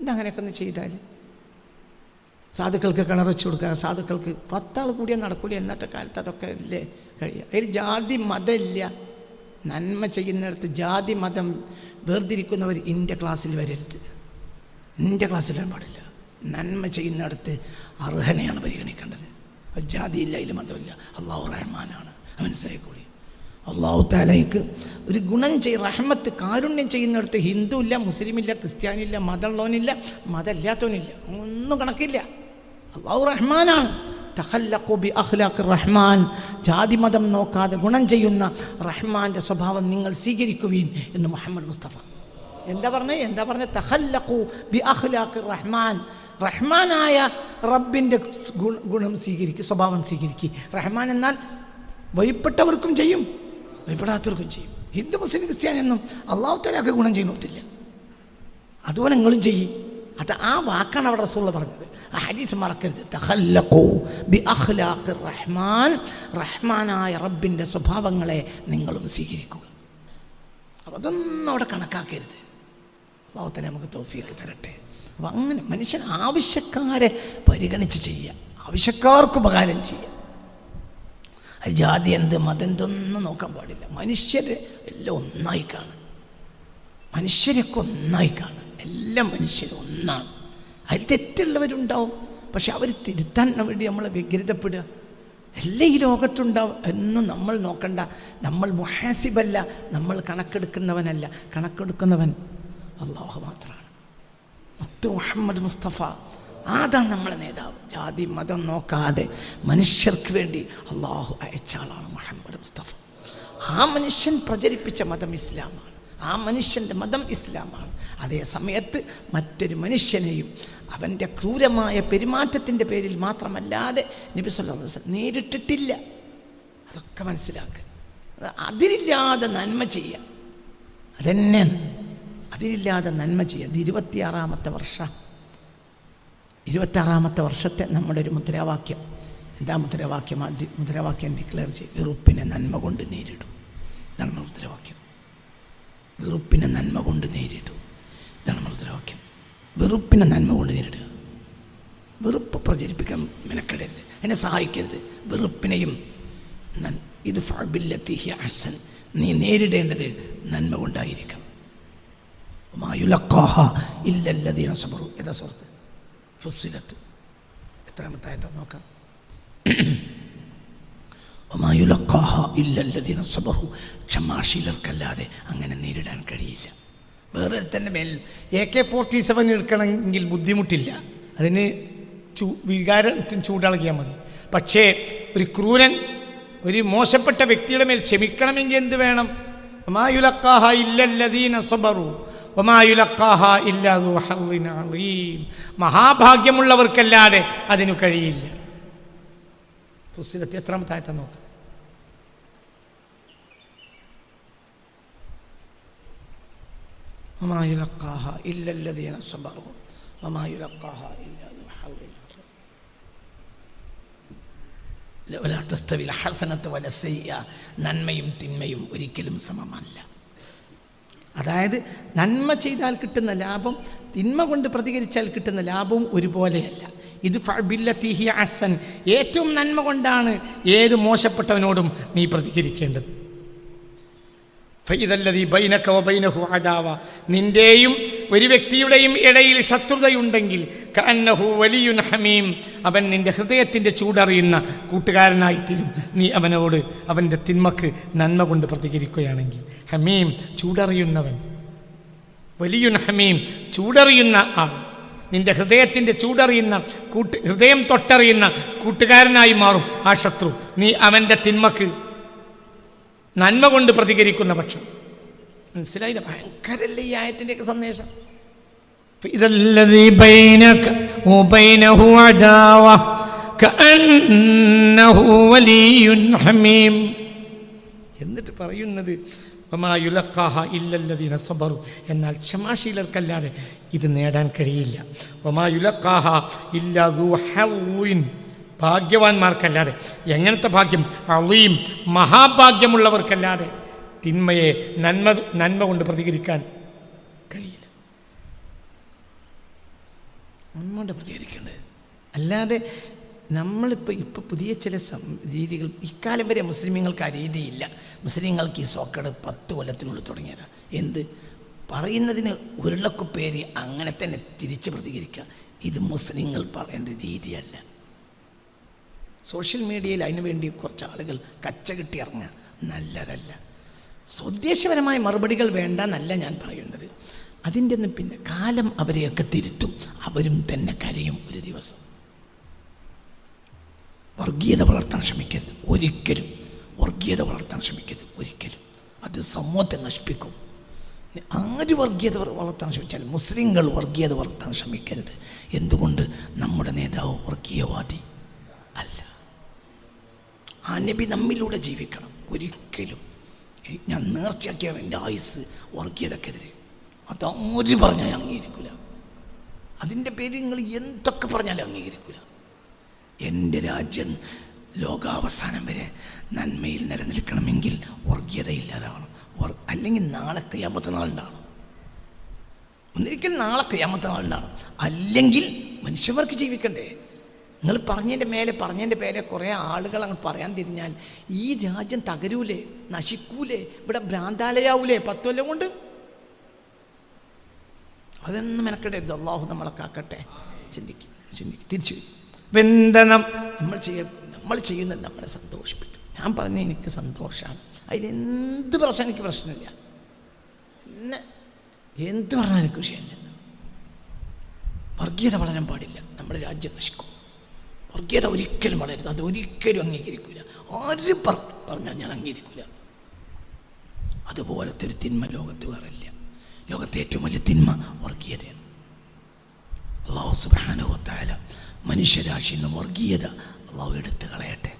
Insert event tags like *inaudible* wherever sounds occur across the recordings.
ഇതങ്ങനെയൊക്കെ ഒന്ന് ചെയ്താൽ സാധുക്കൾക്ക് കിണറച്ചു കൊടുക്കുക സാധുക്കൾക്ക് പത്താൾ കൂടിയ നടക്കൂല എന്നത്തെ കാലത്ത് അതൊക്കെ അല്ലേ കഴിയുക. അതിൽ ജാതി മതമില്ല. നന്മ ചെയ്യുന്നിടത്ത് ജാതി മതം വേർതിരിക്കുന്നവർ ഇന്റെ ക്ലാസ്സിൽ വരരുത്. ഇന്റെ ക്ലാസ്സിൽ വരാൻ പാടില്ല. നന്മ ചെയ്യുന്നിടത്ത് അർഹനെയാണ് പരിഗണിക്കേണ്ടത്. ജാതിയില്ല അതിൽ മതമില്ല. അള്ളാഹു റഹ്മാനാണ്. മനസ്സിലായിക്കൂടി അള്ളാഹു താലയ്ക്ക് ഒരു ഗുണം ചെയ് റഹ്മത്ത് കാരുണ്യം ചെയ്യുന്നിടത്ത് ഹിന്ദു ഇല്ല മുസ്ലിമില്ല ക്രിസ്ത്യാനില്ല മതമുള്ളവനില്ല മതമില്ലാത്തവനില്ല ഒന്നും കണക്കില്ല. അള്ളാഹു റഹ്മാനാണ്. തഹല്ലഖു ബി അഖ്ലാഖ് റഹ്മാൻ. ജാതി മതം നോക്കാതെ ഗുണം ചെയ്യുന്ന റഹ്മാന്റെ സ്വഭാവം നിങ്ങൾ സ്വീകരിക്കുവീൻ എന്ന് മുഹമ്മദ് മുസ്തഫ. എന്താ പറഞ്ഞത് എന്താ പറഞ്ഞത് തഹല്ലഖു ബി അഖ്ലാഖ് റഹ്മാൻ. റഹ്മാനായ റബ്ബിന്റെ ഗുണം സ്വീകരിക്കുക സ്വഭാവം സ്വീകരിക്കുക റഹ്മാൻ എന്നാൽ വഴിപ്പെട്ടവർക്കും ചെയ്യും. വഴിപ്പെടാത്തവർക്കും ചെയ്യും. ഹിന്ദു മുസ്ലിം ക്രിസ്ത്യാനി എന്നും അള്ളാഹു തലാക്ക് ഗുണം ചെയ്യുന്നില്ല അതുപോലെ നിങ്ങളും ചെയ്യും. അത് ആ വാക്കാണ് അവിടെ റസൂള്ള പറഞ്ഞത്. ഹദീസ് മറക്കരുത്. തഹല്ലക്കോ ബി അഖ്ലാഖിർ റഹ്മാൻ. റഹ്മാനായ റബ്ബിന്റെ സ്വഭാവങ്ങളെ നിങ്ങളും സ്വീകരിക്കുക. അപ്പോൾ അതൊന്നും അവിടെ കണക്കാക്കരുത്. അള്ളാഹുത്തന്നെ നമുക്ക് തോഫിയൊക്കെ തരട്ടെ. അപ്പം അങ്ങനെ മനുഷ്യൻ ആവശ്യക്കാരെ പരിഗണിച്ച് ചെയ്യുക. ആവശ്യക്കാർക്ക് ഉപകാരം ചെയ്യുക. ജാതി എന്ത് മതം എന്തൊന്നും നോക്കാൻ പാടില്ല. മനുഷ്യരെ എല്ലാം ഒന്നായി കാണും. മനുഷ്യരൊക്കെ ഒന്നായി കാണും. എല്ലാ മനുഷ്യരും ഒന്നാണ്. അതിൽ തെറ്റുള്ളവരുണ്ടാവും. പക്ഷെ അവർ തിരുത്താൻ വേണ്ടി നമ്മളെ വ്യഗ്രതപ്പെടുക എല്ലാം ഈ ലോകത്തുണ്ടാവും. എന്നും നമ്മൾ നോക്കണ്ട. നമ്മൾ മുഹാസിബല്ല. നമ്മൾ കണക്കെടുക്കുന്നവനല്ല. കണക്കെടുക്കുന്നവൻ അള്ളാഹു മാത്രമാണ്. മുത്ത് മുഹമ്മദ് മുസ്തഫ. അതാണ് നമ്മളെ നേതാവ്. ജാതി മതം നോക്കാതെ മനുഷ്യർക്ക് വേണ്ടി അള്ളാഹു അയച്ച ആളാണ് മുഹമ്മദ് മുസ്തഫ. ആ മനുഷ്യൻ പ്രചരിപ്പിച്ച മതം ഇസ്ലാമാണ്. ആ മനുഷ്യന്റെ മതം ഇസ്ലാമാണ്. അതേ സമയത്ത് മറ്റൊരു മനുഷ്യനെയും അവന്റെ ക്രൂരമായ പെരുമാറ്റത്തിന്റെ പേരിൽ മാത്രമല്ലാതെ നബി നേരിട്ടിട്ടില്ല. അതൊക്കെ മനസ്സിലാക്കുക അത് അതിരില്ലാതെ നന്മ ചെയ്യുക. അതെന്നെ അതിലില്ലാതെ നന്മ ചെയ്യുക. ഇരുപത്തിയാറാമത്തെ വർഷ ഇരുപത്താറാമത്തെ വർഷത്തെ നമ്മുടെ ഒരു മുദ്രാവാക്യം. എന്താ മുദ്രാവാക്യം? മുദ്രാവാക്യം ഡിക്ലെയർ ചെയ്യും. വെറുപ്പിനെ നന്മ കൊണ്ട് നേരിടും. ഇതാണ് മുദ്രാവാക്യം. വെറുപ്പിനെ നന്മ കൊണ്ട് നേരിടും. ഇതാണ് മുദ്രാവാക്യം. വെറുപ്പിനെ നന്മ കൊണ്ട് നേരിടുക വെറുപ്പ് പ്രചരിപ്പിക്കാൻ മെനക്കെടരുത്. എന്നെ സഹായിക്കരുത്. വെറുപ്പിനെയും ഇത് ഫബില്ലത്തിഹി അഹ്സൻ. നീ നേരിടേണ്ടത് നന്മ കൊണ്ടായിരിക്കണം. മായുലക്കാഹ ഇല്ലല്ലതീന സബറു. യഥാ സുഹൃത്ത്? ഫുസിലത്ത് എത്രാമത്തായത്തോ നോക്കാം. *clears throat* ഒമായുലക്കാഹ ഇല്ലല്ലതീന സബറു ക്ഷമാശീലർക്കല്ലാതെ അങ്ങനെ നേരിടാൻ കഴിയില്ല. വേറൊരുത്തന്റെ മേൽ എ കെ ഫോർട്ടി സെവൻ എടുക്കണമെങ്കിൽ ബുദ്ധിമുട്ടില്ല. അതിന് ചൂ വികാരത്തിന് ചൂടളകിയാൽ മതി. പക്ഷേ ഒരു ക്രൂരൻ ഒരു മോശപ്പെട്ട വ്യക്തിയുടെ മേൽ ക്ഷമിക്കണമെങ്കിൽ എന്ത് വേണം? ഒമായുലക്കാഹ ഇല്ലല്ലതീന സബറു മഹാഭാഗ്യമുള്ളവർക്കല്ലാതെ അതിനു കഴിയില്ല പുസ്തകത്തിൽ എത്രാമത്തെ ആയത്തെ നോക്ക് നന്മയും തിന്മയും ഒരിക്കലും സമമല്ല അതായത് നന്മ ചെയ്താൽ കിട്ടുന്ന ലാഭം തിന്മ കൊണ്ട് പ്രതികരിച്ചാൽ കിട്ടുന്ന ലാഭവും ഒരുപോലെയല്ല. ഇത് ഫബില്ലത്തിഹി അസൻ ഏറ്റവും നന്മ കൊണ്ടാണ് ഏത് മോശപ്പെട്ടവനോടും നീ പ്രതികരിക്കേണ്ടത്. ഫൈദല്ലതി ബൈനക്കവ ബൈനഹു അദാവ. നിന്റെയും ഒരു വ്യക്തിയുടെയും ഇടയിൽ ശത്രുതയുണ്ടെങ്കിൽ കന്നഹു വലിയുൻ ഹമീം. അവൻ നിന്റെ ഹൃദയത്തിന്റെ ചൂടറിയുന്ന കൂട്ടുകാരനായിത്തീരും. നീ അവനോട് അവന്റെ തിന്മക്ക് നന്മ കൊണ്ട് പ്രതികരിക്കുകയാണെങ്കിൽ ഹമീം ചൂടറിയുന്നവൻ. വലിയുൻ ഹമീം ചൂടറിയുന്ന ആൾ. നിന്റെ ഹൃദയത്തിന്റെ ചൂടറിയുന്ന കൂട്ട് ഹൃദയം തൊട്ടറിയുന്ന കൂട്ടുകാരനായി മാറും ആ ശത്രു. നീ അവന്റെ തിന്മക്ക് നന്മ കൊണ്ട് പ്രതികരിക്കുന്ന പക്ഷം. മനസ്സിലായില്ല? ഭയങ്കര ഈ ആയത്തിന്റെയൊക്കെ സന്ദേശം? എന്നിട്ട് പറയുന്നത് സബറു. എന്നാൽ ക്ഷമാശീലർക്കല്ലാതെ ഇത് നേടാൻ കഴിയില്ല. ഒമായുലക്കാഹ ഇല്ലാ ഭാഗ്യവാന്മാർക്കല്ലാതെ എങ്ങനത്തെ ഭാഗ്യം? അളിയും മഹാഭാഗ്യമുള്ളവർക്കല്ലാതെ തിന്മയെ നന്മ നന്മ കൊണ്ട് പ്രതികരിക്കാൻ കഴിയില്ല. നമ്മളുടെ പ്രതികരിക്കേണ്ടത് അല്ലാതെ നമ്മളിപ്പോൾ ഇപ്പോൾ പുതിയ ചില രീതികൾ ഇക്കാലം വരെ മുസ്ലിമീങ്ങൾക്ക് ആ രീതിയില്ല. മുസ്ലിങ്ങൾക്ക് ഈ സോക്കട് പത്ത് കൊല്ലത്തിനുള്ളിൽ തുടങ്ങിയതാണ് എന്ത്? പറയുന്നതിന് ഉരുളക്കുപ്പേരി അങ്ങനെ തന്നെ തിരിച്ച് പ്രതികരിക്കുക. ഇത് മുസ്ലിങ്ങൾ പറയേണ്ട രീതിയല്ല. സോഷ്യൽ മീഡിയയിൽ അതിനുവേണ്ടി കുറച്ച് ആളുകൾ കച്ച കിട്ടി ഇറങ്ങുക. നല്ലതല്ല. സ്വദേശപരമായ മറുപടികൾ വേണ്ട എന്നല്ല ഞാൻ പറയുന്നത്. അതിന്റെ ഒന്നും പിന്നെ കാലം അവരെയൊക്കെ തിരുത്തും. അവരും തന്നെ കരയും ഒരു ദിവസം. വർഗീയത വളർത്താൻ ശ്രമിക്കരുത്. ഒരിക്കലും വർഗീയത വളർത്താൻ ശ്രമിക്കരുത്. ഒരിക്കലും. അത് സമൂഹത്തെ നശിപ്പിക്കും. ആര് വർഗീയത വളർത്താൻ ശ്രമിച്ചാൽ മുസ്ലിങ്ങൾ വർഗീയത വളർത്താൻ ശ്രമിക്കരുത്. എന്തുകൊണ്ട് നമ്മുടെ നേതാവ് വർഗീയവാദി? ആ നബി നമ്മിലൂടെ ജീവിക്കണം. ഒരിക്കലും. ഞാൻ നേർച്ചയാക്കിയാണ് എന്റെ ആയുസ് വർഗീയതക്കെതിരെ. അതാര് പറഞ്ഞാൽ ഞാൻ അംഗീകരിക്കില്ല അതിന്റെ പേര് നിങ്ങൾ എന്തൊക്കെ പറഞ്ഞാലും അംഗീകരിക്കില്ല എന്റെ രാജ്യം ലോകാവസാനം വരെ നന്മയിൽ നിലനിൽക്കണമെങ്കിൽ വർഗീയത ഇല്ലാതാവണം അല്ലെങ്കിൽ നാളെ കയ്യാമത്തെ നാളുണ്ടാവണം ഒന്നിരിക്കൽ നാളെ കയ്യാമത്തെ നാളുണ്ടാവണം അല്ലെങ്കിൽ മനുഷ്യന്മാർക്ക് ജീവിക്കണ്ടേ? നിങ്ങൾ പറഞ്ഞതിന്റെ മേലെ പറഞ്ഞതിന്റെ പേരെ കുറേ ആളുകൾ അങ്ങ് പറയാൻ തിരിഞ്ഞാൽ ഈ രാജ്യം തകരൂലേ നശിക്കൂലേ ഇവിടെ ഭ്രാന്താലയാവൂലേ പത്ത് കൊല്ലം കൊണ്ട്? അതൊന്നും മെനക്കെടരുത്. അള്ളാഹു നമ്മളെ കാക്കട്ടെ. ചിന്തിക്കും ചിന്തിക്കും. തിരിച്ചു വരും. ബന്ധനം നമ്മൾ ചെയ്യ നമ്മൾ ചെയ്യുന്നത് നമ്മളെ സന്തോഷിപ്പിക്കും. ഞാൻ പറഞ്ഞ എനിക്ക് സന്തോഷമാണ്. അതിനെന്ത് പ്രശ്നം? എനിക്ക് പ്രശ്നമില്ല. എന്നെ എന്ത് പറഞ്ഞാലും എനിക്ക് വിഷയമില്ല. വർഗീയത വളരാൻ പാടില്ല. നമ്മുടെ രാജ്യം നശിക്കും. വർഗീയത ഒരിക്കലും വളരുത് അത് ഒരിക്കലും അംഗീകരിക്കില്ല ആര് പറ- പറഞ്ഞാൽ ഞാൻ അംഗീകരിക്കില്ല അതുപോലത്തെ ഒരു തിന്മ ലോകത്ത് വേറില്ല ലോകത്തെ ഏറ്റവും വലിയ തിന്മ വർഗീയതയാണ്. അള്ളാഹു സുബ്രഹാനുഭവത്തായാലും മനുഷ്യരാശിയിൽ നിന്ന് വർഗീയത അള്ളാഹു എടുത്തു കളയട്ടെ.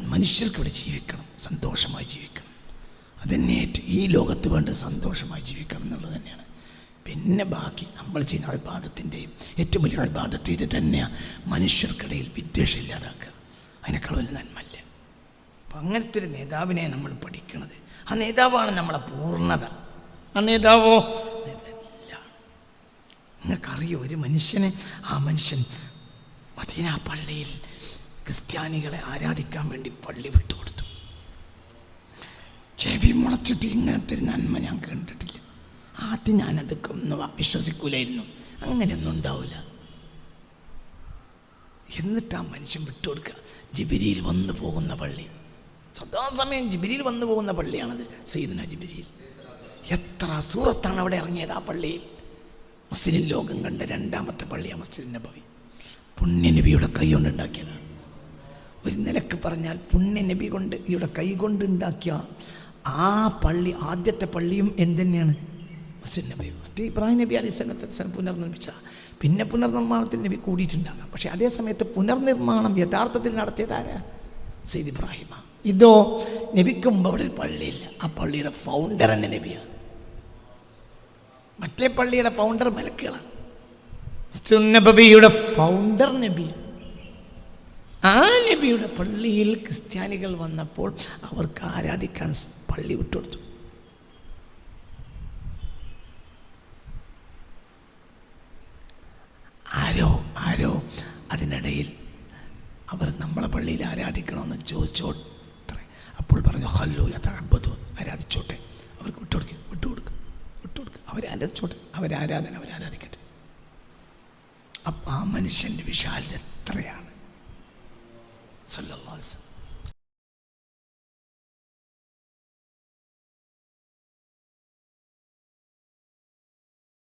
മനുഷ്യർക്ക് ഇവിടെ ജീവിക്കണം സന്തോഷമായി ജീവിക്കണം. അതന്നെ ഈ ലോകത്ത് വേണ്ട സന്തോഷമായി ജീവിക്കണം എന്നുള്ളത് തന്നെയാണ്. പിന്നെ ബാക്കി നമ്മൾ ചെയ്യുന്ന അഴിബാദത്തിന്റെയും ഏറ്റവും വലിയ അഴിബാദത്ത് ഇത് തന്നെയാണ് മനുഷ്യർക്കിടയിൽ വിദ്വേഷം ഇല്ലാതാക്കുക. അതിനേക്കാൾ വലിയ നന്മല്ല അപ്പം അങ്ങനത്തെ ഒരു നേതാവിനെ നമ്മൾ പഠിക്കണത്. ആ നേതാവാണ് നമ്മളെ പൂർണത. ആ നേതാവോ? നിങ്ങൾക്കറിയോ ഒരു മനുഷ്യനെ ആ മനുഷ്യൻ മദീന പള്ളിയിൽ ക്രിസ്ത്യാനികളെ ആരാധിക്കാൻ വേണ്ടി പള്ളി വിട്ടുകൊടുത്തു. ചെവി മുളച്ചിട്ട് ഇങ്ങനത്തെ ഒരു നന്മ ഞാൻ കണ്ടിട്ടില്ല. ഞാനതൊക്കെ ഒന്ന് വിശ്വസിക്കൂലായിരുന്നു. അങ്ങനെയൊന്നും ഉണ്ടാവില്ല എന്നിട്ട് ആ മനുഷ്യൻ വിട്ടുകൊടുക്കുക ജിബിരിയിൽ വന്നു പോകുന്ന പള്ളി. സദാസമയം ജിബിരിയിൽ വന്നു പോകുന്ന പള്ളിയാണത്. സെയ്ദന ജിബിരിയിൽ. എത്ര സൂറത്താണ് അവിടെ ഇറങ്ങിയത് ആ പള്ളിയിൽ മുസ്ലിം ലോകം കണ്ട രണ്ടാമത്തെ പള്ളിയാണ് മസ്ജിദ് നബവി. പുണ്യനബിയുടെ കൈ കൊണ്ട് ഉണ്ടാക്കിയത്. ഒരു നിലയ്ക്ക് പറഞ്ഞാൽ പുണ്യനബി കൊണ്ട് ഇവിടെ കൈ കൊണ്ട് ഉണ്ടാക്കിയ ആ പള്ളി ആദ്യത്തെ പള്ളിയും എന്തുതന്നെയാണ് മുസ്ലിം നബി മറ്റേ ഇബ്രാഹിം നബി അലൈഹി സ്വലത്തെ പുനർനിർമ്മിച്ച പിന്നെ പുനർനിർമ്മാണത്തിൽ നബി കൂടിയിട്ടുണ്ടാകാം. പക്ഷേ അതേ സമയത്ത് പുനർനിർമ്മാണം യഥാർത്ഥത്തിൽ നടത്തിയതാരാ സെയ്ദ് ഇബ്രാഹിമ ഇതോ നബിക്ക് അവിടെ ഒരു പള്ളിയില്ല. ആ പള്ളിയുടെ ഫൗണ്ടർ തന്നെ നബിയാണ്. മറ്റേ പള്ളിയുടെ ഫൗണ്ടർ മലക്കുകളാണ്. സുന്നബിയുടെ ഫൗണ്ടർ നബി ആ നബിയുടെ പള്ളിയിൽ ക്രിസ്ത്യാനികൾ വന്നപ്പോൾ അവർക്ക് ആരാധിക്കാൻ പള്ളി വിട്ടുകൊടുത്തു ആരോ ആരോ അതിനിടയിൽ അവർ നമ്മളെ പള്ളിയിൽ ആരാധിക്കണമെന്ന് ചോദിച്ചോട്ടെ. അപ്പോൾ പറഞ്ഞു ഹല്ലോ അബദ്ധു ആരാധിച്ചോട്ടെ. അവർക്ക് വിട്ടുകൊടുക്കുക വിട്ടുകൊടുക്കുക വിട്ടുകൊടുക്കുക അവരാരാധിച്ചോട്ടെ. അവരാരാധന അവരാരാധിക്കട്ടെ. അപ്പം ആ മനുഷ്യന്റെ വിശാലത എത്രയാണ്? വസല്ലം.